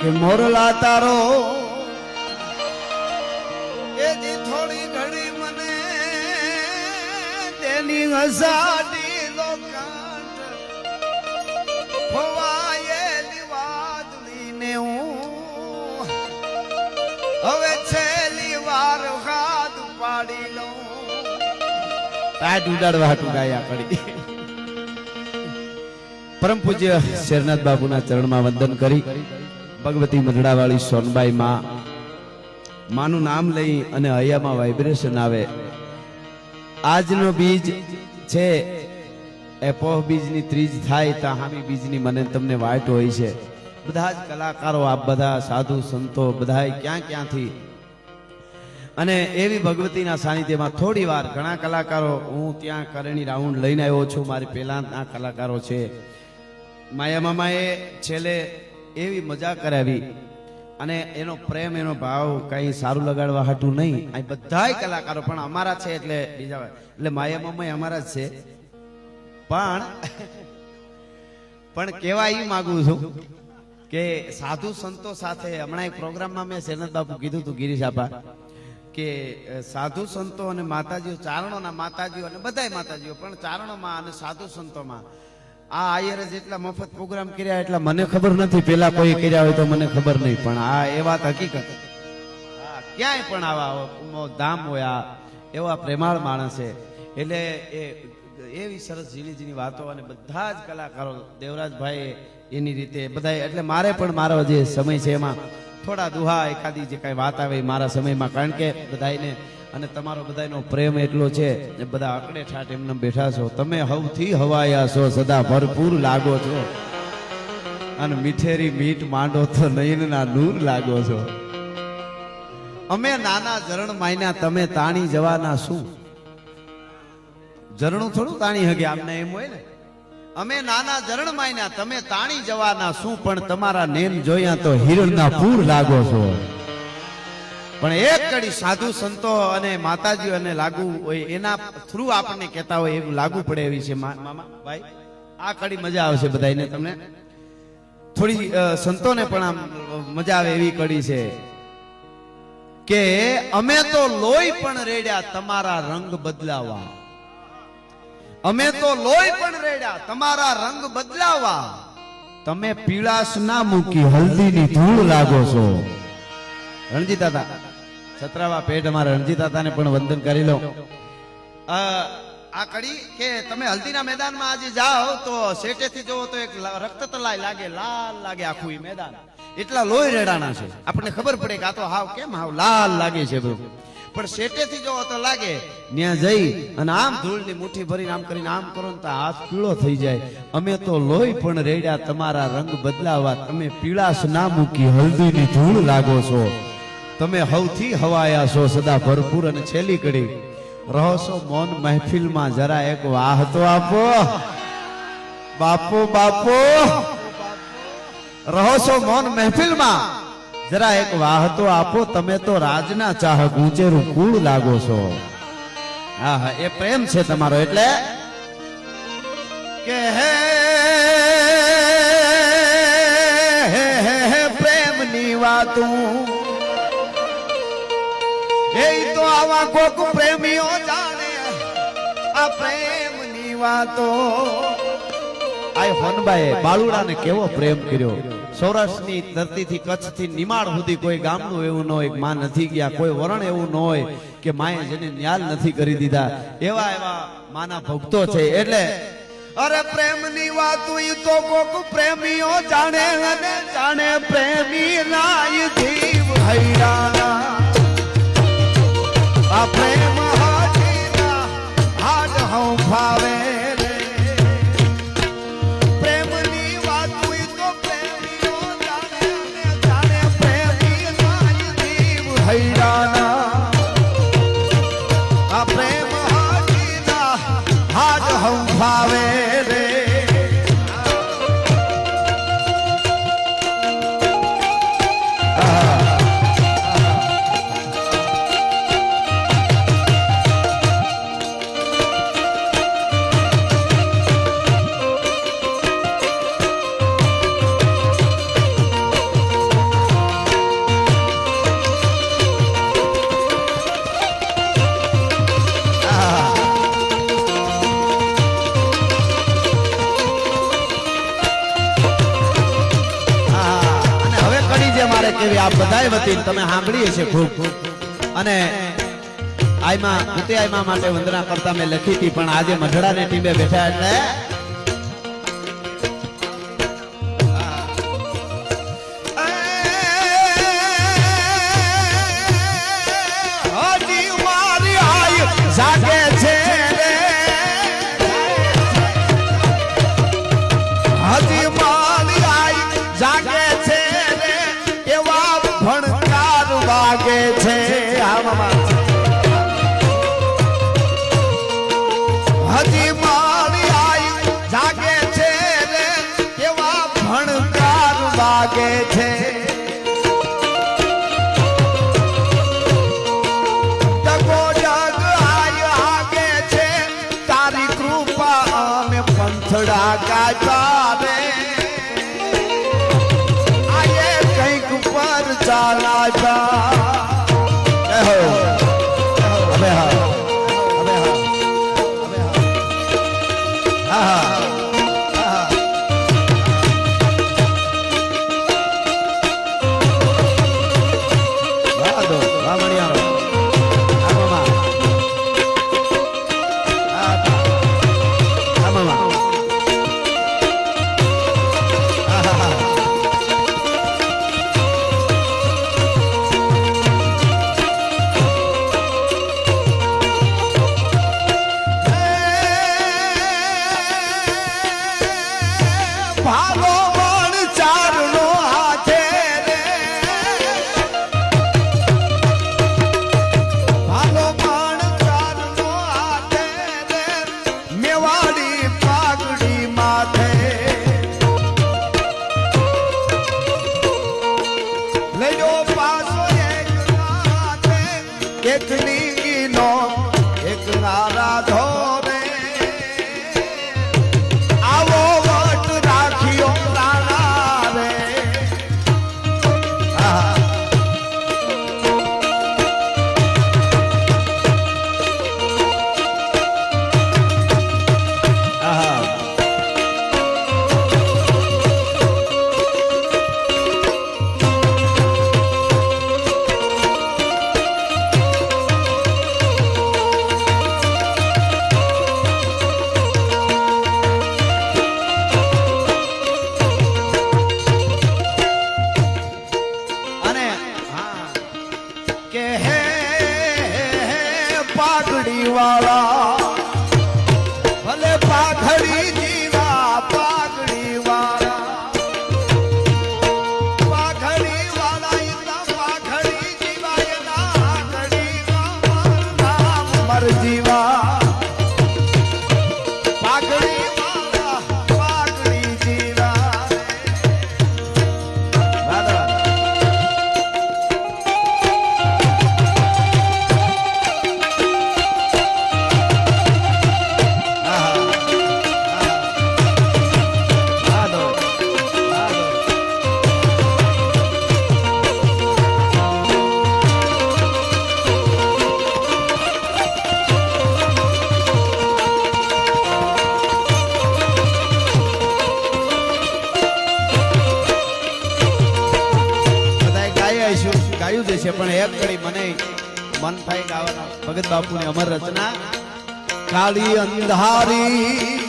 કે મોરલા તારો. એ જે થોડી ઘડી મને તેની હસાડી લોકાંત. ખોવાયેલી વાદળીને હું હવે છેલ્લી વાર હાથ પાડી લઉં. તાટ ઉડાડવા હાટું પડી પરમ પૂજ્ય શેરનાથ બાબુના ચરણમાં વંદન કરી. ભગવતી મંડળાવાળી સોનબાઈ માં. માનું નામ લઈ અને હૈયામાં વાઇબ્રેશન આવે. આજનો બીજ છે એ બીજની ત્રીજ થાય ત્યાં હામી બીજની મને તમને વાટ હોય છે. બધા જ કલાકારો આ બધા સાધુ સંતો બધા ક્યાં ક્યાંથી? અને એવી ભગવતીના સાનિધ્યમાં થોડી વાર ઘણા કલાકારો, હું ત્યાં કરણી રાઉન્ડ લઈને આવ્યો છું, મારી પહેલાના કલાકારો છે. માયા મામાએ છેલ્લે એવી મજા કરાવી. અને એનો પ્રેમ, એનો ભાવ કઈ સારું લગાડવા હાટું નહીં. અહીં બધાય કલાકારો પણ અમારા છે એટલે બીજા એટલે માયા મમ્મી અમારા જ છે. પણ પણ કેવા એ માગું છું કે સાધુ સંતો સાથે હમણાં એક પ્રોગ્રામમાં મેં શેરનાથ બાપુ કીધું હતું ગિરીશ આપા, કે સાધુ સંતો અને માતાજીઓ, ચારણોના માતાજીઓ અને બધાય માતાજીઓ, પણ ચારણોમાં અને સાધુ સંતોમાં આ આયરે જેટલા મફત પ્રોગ્રામ કર્યા એટલા મને ખબર નથી પેલા કોઈ કર્યા હોય તો મને ખબર નહીં પણ આ એ વાત હકીકત. ક્યાંય પણ આવા ધામ હોય આ એવા પ્રેમાળ માણસ છે. એટલે એ એવી સરસ ઝીણી ઝીણી વાતો અને બધા જ કલાકારો દેવરાજભાઈ એની રીતે બધા એટલે મારે પણ મારો જે સમય છે એમાં થોડા દુહા એકાદી જે કાંઈ વાત આવે મારા સમયમાં કારણ કે બધાને અને તમારો બધાનો પ્રેમ એટલો છે એ બધા અકડે ઠાઠ એમને બેઠા છો. તમે હવથી હવાયા છો, સદા ભરપૂર લાગો છો. અને મીઠેરી મીઠ માંડો તો નયનના નૂર લાગો છો. અમે નાના ઝરણ માયના, તમે તાણી જવાના શું? ઝરણું થોડું તાણી હગે, આમને એમ હોય ને? અમે નાના ઝરણ માયના, તમે તાણી જવાના શું? પણ તમારા નેમ જોયા તો હિરણના પૂર લાગો છો. પણ એક કડી સાધુ સંતો અને માતાજી અને લાગુ હોય, એના થ્રુ આપણને કહેતા હોય, એવું લાગુ પડે એવી છે આ કડી મજા આવશે બધાને તમને? થોડી સંતોને પણ આમ મજા આવે એવી કડી છે કે, અમે તો લોહી પણ રેડ્યા તમારા રંગ બદલાવા. અમે તો લોહી પણ રેડ્યા તમારા રંગ બદલાવા. તમે પીળાશ ના મૂકી હલ્દીની ધૂળ લાગો છો. રણજીત દાદા સતરાવા પેઢ અમારા રણજીત દાદાને પણ વંદન કરી લો. અ, આ કડી કે તમે હલ્દીના મેદાનમાં આજે જાઓ તો શેટેથી જોવો તો એક રક્ત તલાય લાગે લાલ લાગે આખું એ મેદાન. એટલા લોહી રેડાના છે. આપણને ખબર પડે કે આ તો હાવ કેમ હાવ લાલ લાગે છે બધું. પણ શેટેથી જોવો તો લાગે ત્યાં જઈ અને આમ ધૂળની મુઠ્ઠી ભરીને આમ કરીને આમ કરો ને તો હાથ પીળો થઈ જાય. અમે તો લોહી પણ રેડ્યા તમારા રંગ બદલાવા તમે પીળાશ ના મૂકી હલ્દીની ધૂળ લાગો છો. તમે હવથી હવાયા છો સદા ભરપૂર અને છેલ્લી કડી. રહો મૌન મહેફિલમાં, જરા એક વાહ તો આપો. બાપો બાપો. રહો મૌન મહેફિલમાં, જરા એક વાહ તો આપો. તમે તો રાજના ચાહક ઊંચેરું કુળ લાગો છો. હા હા એ પ્રેમ છે તમારો એટલે? કે હે હે હે, પ્રેમની વાતું આવા કોક પ્રેમીઓ જાણે. આ પ્રેમની વાતો. આ હોનબાએ બાળુડાને કેવો પ્રેમ કર્યો? સૌરાષ્ટ્રની ધરતીથી કચ્છથી નિમાળ સુધી કોઈ ગામનું એવું ન હોયમાં નથી ગયા કોઈ વરણ એવું ન હોય કે માએ જેને ન્યાલ નથી કરી દીધા. એવા એવા માના ભક્તો છે. એટલે અરે પ્રેમની વાત ઈ તો કોક પ્રેમીઓ જાણે. અને જાણે પ્રેમી લાય જીવ હૈરાના. આ પ્રેમ હાડ હું ફાવે મારે કેવી આ બધાય વતી તમે સાંભળીએ છે ખૂબ. અને આઈમાં ભૂતે આયમા માટે વંદના કરતા મેં લખી હતી, પણ આજે મઢડાને ટીમે બેઠા એટલે કૃપા અમે પંથડા ગાતા રે આયે કંઈક પર કહો હવે હા અમે હા હવે હા હા હા ભાગો મણ ચારનો હાથે રે. ભાગો મણ ચારનો હાથે રે. મેવાડી પાઘડી માથે. લેજો પાસો એક નાથે એક પાઘડી વાળા છે, પણ એક કડી મને મન થાય ગાવાના ભગત બાપુની અમર રચના. કાળી અંધારી.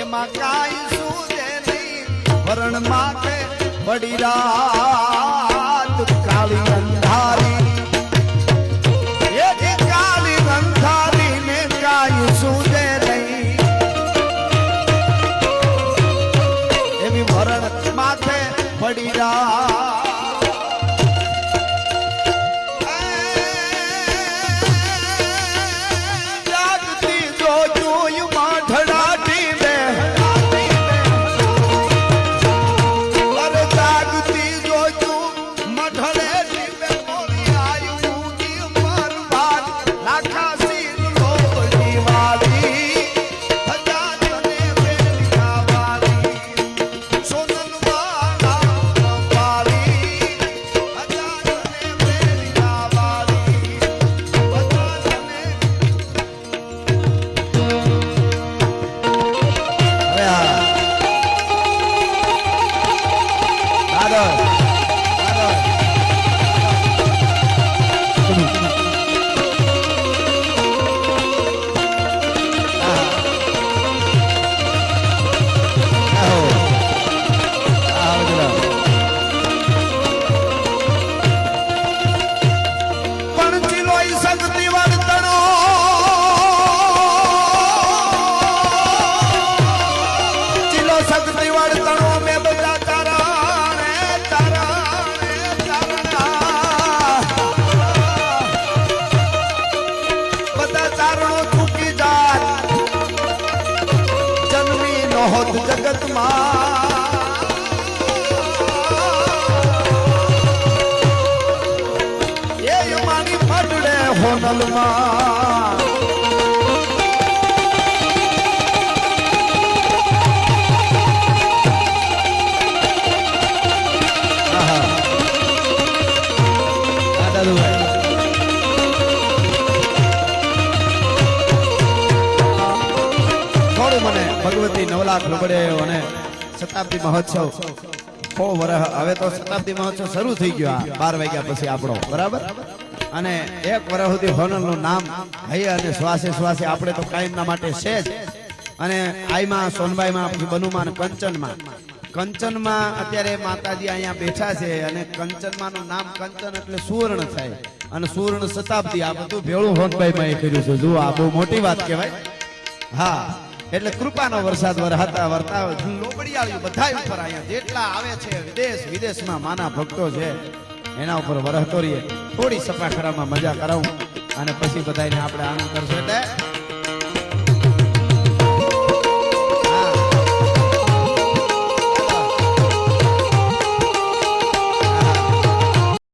એમાં કાંઈ સુજે નહીં? વરણ માટે પડી રાત થોડું મને ભગવતી નવલાખ રબડે અને શતાબ્દી મહોત્સવ. સો વર્ષ હવે તો શતાબ્દી મહોત્સવ શરૂ થઈ ગયો બાર વાગ્યા પછી આપણો. બરાબર? અને એક વર્ષ સુધી હોનલનું નામ હૈયે અને શ્વાસે શ્વાસે આપણે તો કાયમના માટે છે જ. અને આઈમાં, સોનબાઈમાં, પછી બનુમાં અને કંચનમાં. કંચનમાં અત્યારે માતાજી અહીંયા બેઠા છે અને કંચનમાંનું નામ કંચન એટલે સુવર્ણ થાય. અને સુવર્ણ શતાબ્દી, આ બધું ભેળું હોનબાઈમાં એ કર્યું છે. જુઓ, આ બહુ મોટી વાત કહેવાય. હા, એટલે કૃપાનો વરસાદ વરહાતા લોબડી લોબડિયાળીઓ બધા ઉપર અહીંયા જેટલા આવે છે વિદેશ વિદેશમાં માના ભક્તો છે. એના ઉપર વરહતો રહીએ થોડી સફાખરામાં મજા કરાવું. અને પછી બધાને આપણે આનંદ કરશું એટલે